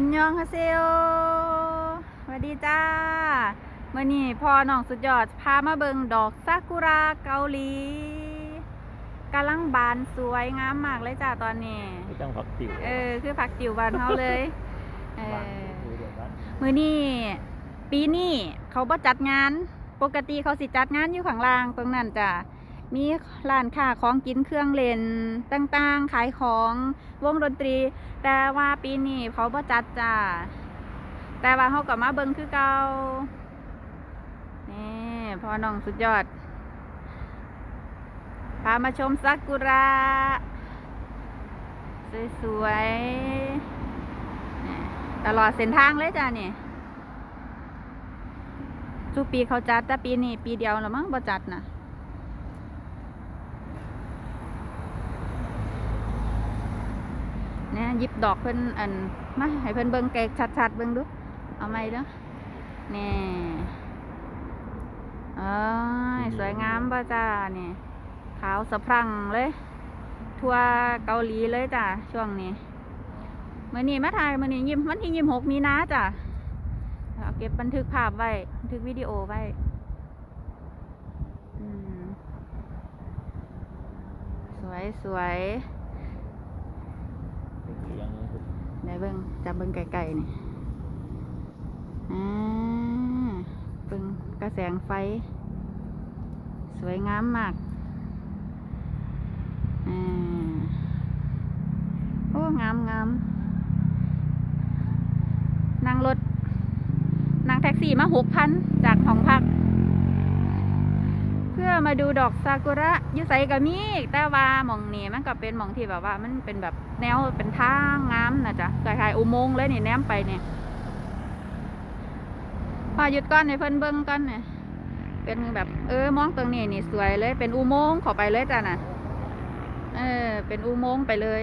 อันยองฮาเซโอสวัสดีจ้าเมื่อนี้พ่อน้องสุดยอดพามาเบิงดอกซากุระเกาหลีกำลังบานสวยงามมากเลยจ้าตอนนี้ ไม่ต้องพักติวเออ คือผักติวบานเฮาเลยเอบ้านอดูเดี๋ยวบ้านมื่อนี้ปีนี้เขาบ่จัดงาน ปกติเขาสิจัดงานอยู่ข้างล่างตรงนั้นจ้ะ มีร้านค้าของกินเครื่องเล่นต่างๆ ขายของวงดนตรี แต่ว่าปีนี้เขาบ่จัดจ้ะแต่ว่าเขาก็มาเบิ่งคือเก่านี่พอน้องสุดยอด พามาชมซากุระ สวยๆ ตลอดเส้นทางเลยจ้ะนี่ทุกปีเขาจัดแต่ปีนี้ปีเดียวแล้วมั้งบ่จัดนะ เนี่ยหยิบดอกเพิ่นอันมาให้เพิ่นเบิ่งแกกชัดๆเบิ่งดู เอาไหมเด้อนี่เอ้ยสวยงามป่ะจ้านี่ขาวสะพรั่งเลย ทั่วเกาหลีเลยจ้ะช่วงนี้มื่อนี้มาถ่ายมื่อนี้ยิ้มวันที่ยิ้มหกมีนาจ้ะเอาเก็บบันทึกภาพไว้บันทึกวิดีโอไว้อืมสวยสวย เสียง ไหน เบิ้งจับเบิ้งไกลๆนี่อ่าเบิ้งกระแสงไฟ สวยงามมากอ่าโอ้งามงามนั่งรถนั่งแท็กซี่มาหกพันจากห้องพัก พื่อมาดูดอกซากุระยุไสกามีแต่ว่าหมองนี้มันก็เป็นหมองที่แบบว่ามันเป็นแบบแนวเป็นทางงามนะจ๊ะคล้ายๆอุโมงค์เลยนี่แนมไปเนี่ยพอหยุดก้อนในเพิ่นเบิ้งก้อนเนี่ยเป็นแบบเออมองตรงนี้นี่สวยเลย เป็นอุโมงค์ข้าไปเลยจ้ะน่ะเออ เป็นอุโมงค์ไปเลย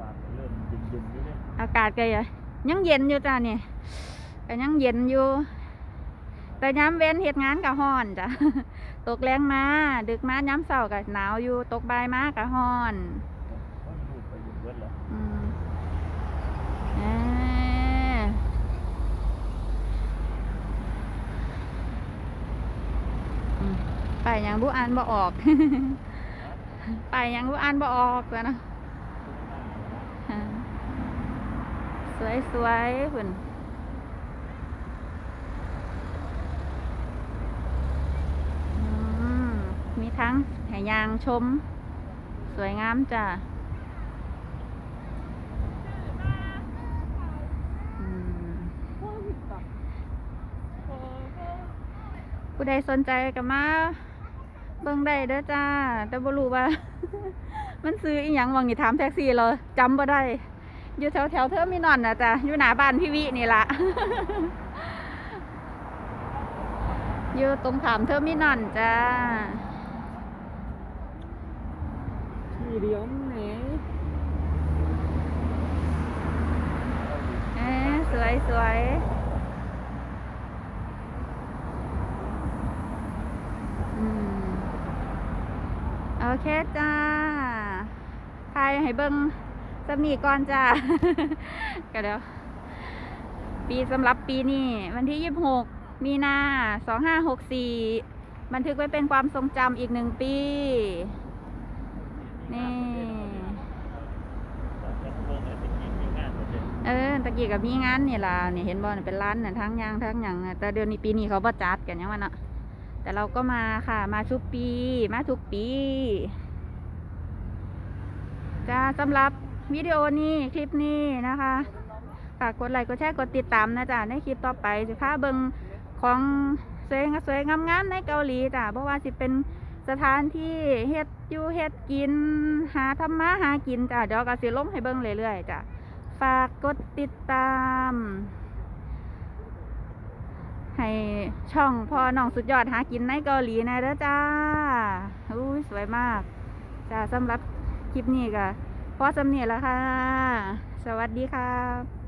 บ้านเริ่มเย็นๆนี่เลอากาศก็ยังเย็นอยู่จ้าเนี่ยก็ยังเย็นอยู่ แต่ย้ำเว้นเหตุงานกับฮ้อนจ้ะ ตกแรงมา ดึกมาย้ำเสากับหนาวอยู่ ตกบ่ายมากับฮ้อนก็ดูไปอยู่เบิดแล้วอืมอ่าอืมไปยังบุอ่านบ่ออก ไปยังบุอ่านบ่ออกแล้วนะสวยสวยๆคุณมีทั้งแห่ ยางชม สวยงามจ้ะอืมผู้ใดสนใจก็มาเบิ่งได้เด้อจ้า แต่บ่รู้ว่า มันซื้ออีหยังวังนี่ถามแท็กซี่เราจำบ่ได้ อยู่แถวแถวเทอร์มินอลนะจ๊ะอยู่หน้าบ้านพี่วินี่ละอยู่ตรงถามเทอร์มินอลจ้า ที่เดียวไหนเอ๊ะสวยสวยอืมโอเคจ้าทายให้เบิ้งสำนีก่อนจ้า ก็เดี๋ยว ปีสำหรับปีนี้ วันที่ยี่สิบหกมีนาสองห้าหกสี่บันทึกไว้เป็นความทรงจำอีกหนึ่งปี นี่ เออ ตะกี้กับมีงานนี่ล่ะนี่เห็นบ่นเป็นร้านน่ะทั้งยางทั้งหยังแต่เดือนนี้ปีนี้เขาบ่จัดกันยังวะเนาะแต่เราก็มาค่ะ มาทุกปี มาทุกปีจ้าสำหรับวิดีโอนี้คลิปนี้นะคะฝากกดไลค์กดแชร์กดติดตามนะจ๊ะในคลิปต่อไปสิพาเบิงของสวยสวยงามๆในเกาหลีจ้ะเพราะว่าสิเป็นสถานที่เฮ็ดอยู่เฮ็ดกิน หาทำมาหากินจ้ะเดี๋ยวก็สิลงให้เบิ่งเรื่อยๆจ้ะ ฝากกดติดตาม ให้ช่องพ่อน้องสุดยอดหากินในเกาหลีนะเด้อจ้าอุ้ยสวยมาก จ้าสำหรับคลิปนี้ก็พอสำเนียแล้วค่ะ สวัสดีครับ